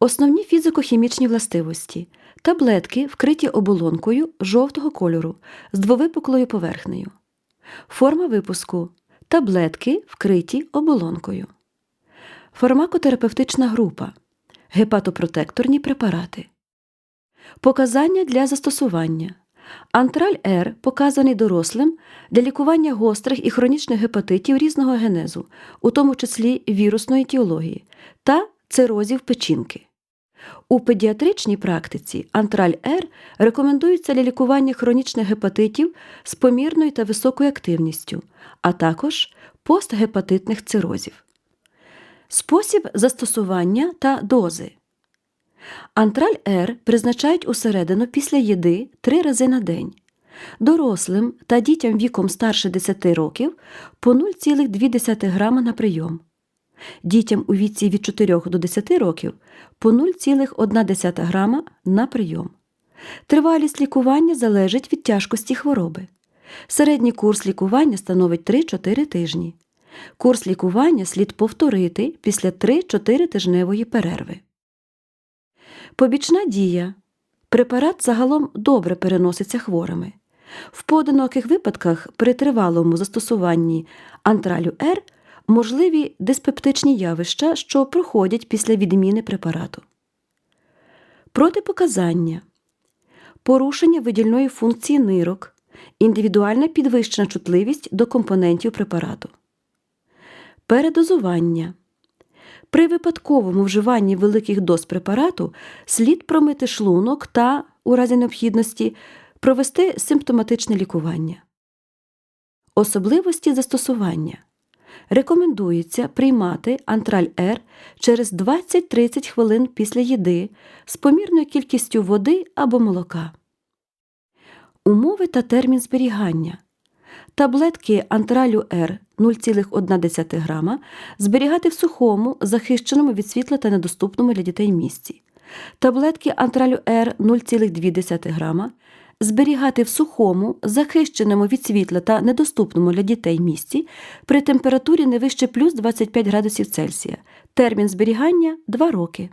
Основні фізико-хімічні властивості. Таблетки вкриті оболонкою жовтого кольору з двовипуклою поверхнею. Форма випуску. Таблетки вкриті оболонкою. Фармакотерапевтична група. Гепатопротекторні препарати. Показання для застосування. Антраль Р показаний дорослим для лікування гострих і хронічних гепатитів різного генезу, у тому числі вірусної етіології, та цирозів печінки. У педіатричній практиці антраль Р рекомендується для лікування хронічних гепатитів з помірною та високою активністю, а також постгепатитних цирозів. Спосіб застосування та дози. Антраль Р призначають усередину після їди три рази на день. Дорослим та дітям віком старше 10 років по 0,2 грама на прийом. Дітям у віці від 4 до 10 років по 0,1 грама на прийом. Тривалість лікування залежить від тяжкості хвороби. Середній курс лікування становить 3-4 тижні. Курс лікування слід повторити після 3-4 тижневої перерви. Побічна дія. Препарат загалом добре переноситься хворими. В поодиноких випадках при тривалому застосуванні антралю Р можливі диспептичні явища, що проходять після відміни препарату. Протипоказання. Порушення видільної функції нирок, індивідуальна підвищена чутливість до компонентів препарату. Передозування. При випадковому вживанні великих доз препарату слід промити шлунок та, у разі необхідності, провести симптоматичне лікування. Особливості застосування. Рекомендується приймати антраль Р через 20-30 хвилин після їди з помірною кількістю води або молока. Умови та термін зберігання. Таблетки антралю Р 0,1 грама зберігати в сухому, захищеному від світла та недоступному для дітей місці. Таблетки антралю Р 0,2 грама зберігати в сухому, захищеному від світла та недоступному для дітей місці при температурі не вище плюс 25 градусів Цельсія. Термін зберігання 2 роки.